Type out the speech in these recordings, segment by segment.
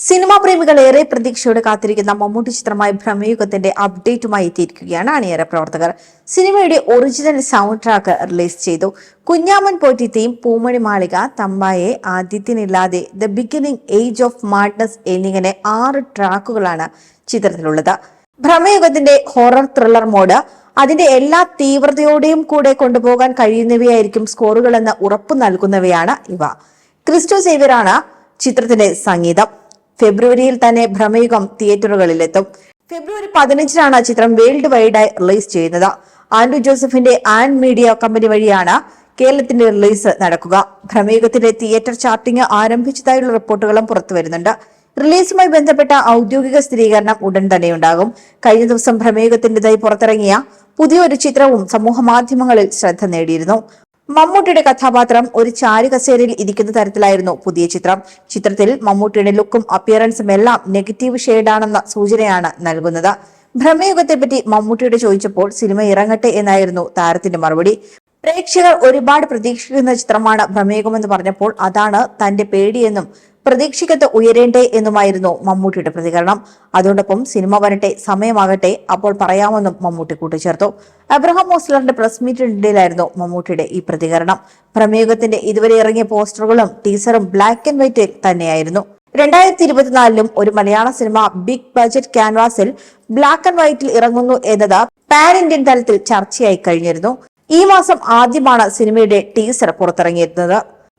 Cinema പ്രേമികൾ ഏറെ പ്രതീക്ഷയോടെ കാത്തിരിക്കുന്ന മമ്മൂട്ടി ചിത്രമായ ഭ്രമയുഗത്തിന്റെ അപ്ഡേറ്റുമായി എത്തിയിരിക്കുകയാണ് അണിയറ പ്രവർത്തകർ. സിനിമയുടെ ഒറിജിനൽ സൗണ്ട് ട്രാക്ക് റിലീസ് ചെയ്തു. കുഞ്ഞാമൻ പോറ്റിത്തെയും പൂമണി മാളിക തമ്പായെ ആദിത്യനില്ലാതെ the beginning age of madness എന്നിങ്ങനെ ആറ് ട്രാക്കുകളാണ് ചിത്രത്തിലുള്ളത്. ഭ്രമയുഗത്തിന്റെ ഹൊറർ ത്രില്ലർ മോഡ് അതിന്റെ എല്ലാ തീവ്രതയോടെയും കൂടെ കൊണ്ടുപോകാൻ കഴിയുന്നവയായിരിക്കും സ്കോറുകളെന്ന് ഉറപ്പു നൽകുന്നവയാണ് ഇവ. ക്രിസ്റ്റോ സേവ്യറാണ് ചിത്രത്തിന്റെ സംഗീതം. ഫെബ്രുവരിയിൽ തന്നെ ഭ്രമയുഗം തിയേറ്ററുകളിലെത്തും. ഫെബ്രുവരി പതിനഞ്ചിനാണ് ചിത്രം വേൾഡ് വൈഡായി റിലീസ് ചെയ്യുന്നത്. ആൻഡ്രു ജോസഫിന്റെ ആൻ മീഡിയ കമ്പനി വഴിയാണ് കേരളത്തിന്റെ റിലീസ് നടക്കുക. ഭ്രമയുഗത്തിന്റെ തിയേറ്റർ ചാർട്ടിംഗ് ആരംഭിച്ചതായുള്ള റിപ്പോർട്ടുകളും പുറത്തു വരുന്നുണ്ട്. റിലീസുമായി ബന്ധപ്പെട്ട ഔദ്യോഗിക സ്ഥിരീകരണം ഉടൻ തന്നെ ഉണ്ടാകും കഴിഞ്ഞ ദിവസം ഭ്രമയുഗത്തിന്റെതായി പുറത്തിറങ്ങിയ പുതിയൊരു ചിത്രവും സമൂഹ മാധ്യമങ്ങളിൽ ശ്രദ്ധ നേടിയിരുന്നു. മമ്മൂട്ടിയുടെ കഥാപാത്രം ഒരു ചാരു കസേരയിൽ ഇരിക്കുന്ന തരത്തിലായിരുന്നു പുതിയ ചിത്രം. ചിത്രത്തിൽ മമ്മൂട്ടിയുടെ ലുക്കും അപ്പിയറൻസും എല്ലാം നെഗറ്റീവ് ഷെയ്ഡാണെന്ന സൂചനയാണ് നൽകുന്നത്. ഭ്രമയുഗത്തെപ്പറ്റി മമ്മൂട്ടിയുടെ ചോദിച്ചപ്പോൾ സിനിമ ഇറങ്ങട്ടെ എന്നായിരുന്നു താരത്തിന്റെ മറുപടി. പ്രേക്ഷകർ ഒരുപാട് പ്രതീക്ഷിക്കുന്ന ചിത്രമാണ് ഭ്രമയുഗമെന്ന് പറഞ്ഞപ്പോൾ അതാണ് തന്റെ പേടിയെന്നും പ്രതീക്ഷിക്കത്ത് ഉയരേണ്ടേ എന്നുമായിരുന്നു മമ്മൂട്ടിയുടെ പ്രതികരണം. അതോടൊപ്പം സിനിമ വരട്ടെ സമയമാകട്ടെ അപ്പോൾ പറയാമെന്നും മമ്മൂട്ടി കൂട്ടിച്ചേർത്തു. അബ്രഹാം മോസ്ലറിന്റെ പ്രസ് മീറ്റിനിടയിലായിരുന്നു മമ്മൂട്ടിയുടെ ഈ പ്രതികരണം. പ്രമേയത്തിന്റെ ഇതുവരെ ഇറങ്ങിയ പോസ്റ്ററുകളും ടീസറും ബ്ലാക്ക് ആൻഡ് വൈറ്റിൽ തന്നെയായിരുന്നു. രണ്ടായിരത്തി ഇരുപത്തിനാലിലും ഒരു മലയാള സിനിമ ബിഗ് ബജറ്റ് ക്യാൻവാസിൽ ബ്ലാക്ക് ആൻഡ് വൈറ്റിൽ ഇറങ്ങുന്നു എന്നത് പാൻ ഇന്ത്യൻ തലത്തിൽ ചർച്ചയായി കഴിഞ്ഞിരുന്നു. ഈ മാസം ആദ്യമാണ് സിനിമയുടെ ടീസർ പുറത്തിറങ്ങിയിരുന്നത്.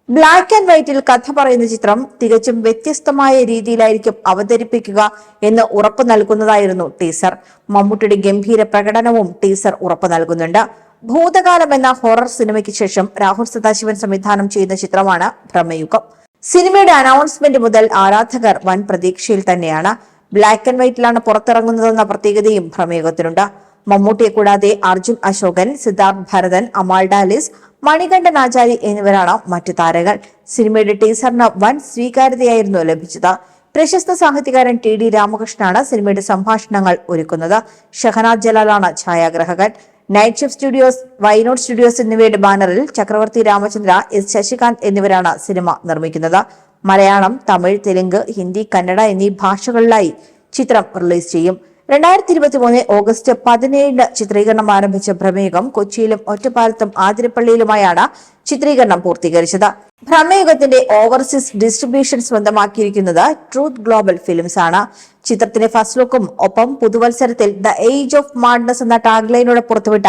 ബ്ലാക്ക് ആൻഡ് വൈറ്റിൽ കഥ പറയുന്ന ചിത്രം തികച്ചും വ്യത്യസ്തമായ രീതിയിലായിരിക്കും അവതരിപ്പിക്കുക എന്ന് ഉറപ്പു നൽകുന്നതായിരുന്നു ടീസർ മമ്മൂട്ടിയുടെ ഗംഭീര പ്രകടനവും ടീസർ ഉറപ്പു നൽകുന്നുണ്ട്. ഭൂതകാലം എന്ന ഹൊറർ സിനിമയ്ക്ക് ശേഷം രാഹുൽ സദാശിവൻ സംവിധാനം ചെയ്യുന്ന ചിത്രമാണ് ഭ്രമയുഗം. സിനിമയുടെ അനൗൺസ്മെന്റ് മുതൽ ആരാധകർ വൻ പ്രതീക്ഷയിൽ തന്നെയാണ്. ബ്ലാക്ക് ആൻഡ് വൈറ്റിലാണ് പുറത്തിറങ്ങുന്നതെന്ന പ്രത്യേകതയും ഭ്രമയുഗത്തിനുണ്ട്. മമ്മൂട്ടിയെ കൂടാതെ അർജുൻ അശോകൻ സിദ്ധാർത്ഥ് ഭരതൻ അമാൾ ഡാലിസ് മണികണ്ഠൻ ആചാരി എന്നിവരാണ് മറ്റു താരങ്ങൾ. സിനിമയുടെ ടീസറിന് വൻ സ്വീകാര്യതയായിരുന്നു ലഭിച്ചത്. പ്രശസ്ത സാഹിത്യകാരൻ ടി ഡി രാമകൃഷ്ണനാണ് സിനിമയുടെ സംഭാഷണങ്ങൾ ഒരുക്കുന്നത്. ഷഹനാദ് ജലാലാണ് ഛായാഗ്രാഹകൻ. Night shift studios why not studios എന്നിവയുടെ ബാനറിൽ ചക്രവർത്തി രാമചന്ദ്ര എസ് ശശികാന്ത് എന്നിവരാണ് സിനിമ നിർമ്മിക്കുന്നത്. മലയാളം തമിഴ് തെലുങ്ക് ഹിന്ദി കന്നഡ എന്നീ ഭാഷകളിലായി ചിത്രം റിലീസ് ചെയ്യും. രണ്ടായിരത്തി ഇരുപത്തി മൂന്ന് ഓഗസ്റ്റ് പതിനേഴിന് ചിത്രീകരണം ആരംഭിച്ച പ്രമേഹം കൊച്ചിയിലും ഒറ്റപ്പാലത്തും ആതിരപ്പള്ളിയിലുമായാണ് ചിത്രീകരണം പൂർത്തീകരിച്ചത്. ഭ്രമയുഗത്തിന്റെ ഓവർസീസ് ഡിസ്ട്രിബ്യൂഷൻ സ്വന്തമാക്കിയിരിക്കുന്നത് ട്രൂത്ത് ഗ്ലോബൽ ഫിലിംസ് ആണ്. ചിത്രത്തിന്റെ ഫസ്റ്റ് ലുക്കും ഒപ്പം പുതുവത്സരത്തിൽ ദ ഏജ് ഓഫ് മാഡ്നസ് എന്ന ടാഗ്ലൈനോടെ പുറത്തുവിട്ട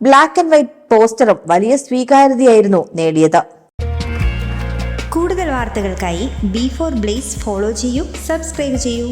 ബ്ലാക്ക് ആൻഡ് വൈറ്റ് പോസ്റ്ററും വലിയ സ്വീകാര്യതയായിരുന്നു നേടിയത്. കൂടുതൽ വാർത്തകൾക്കായി ബി ഫോർ ബ്ലേസ് ഫോളോ ചെയ്യൂ സബ്സ്ക്രൈബ് ചെയ്യൂ.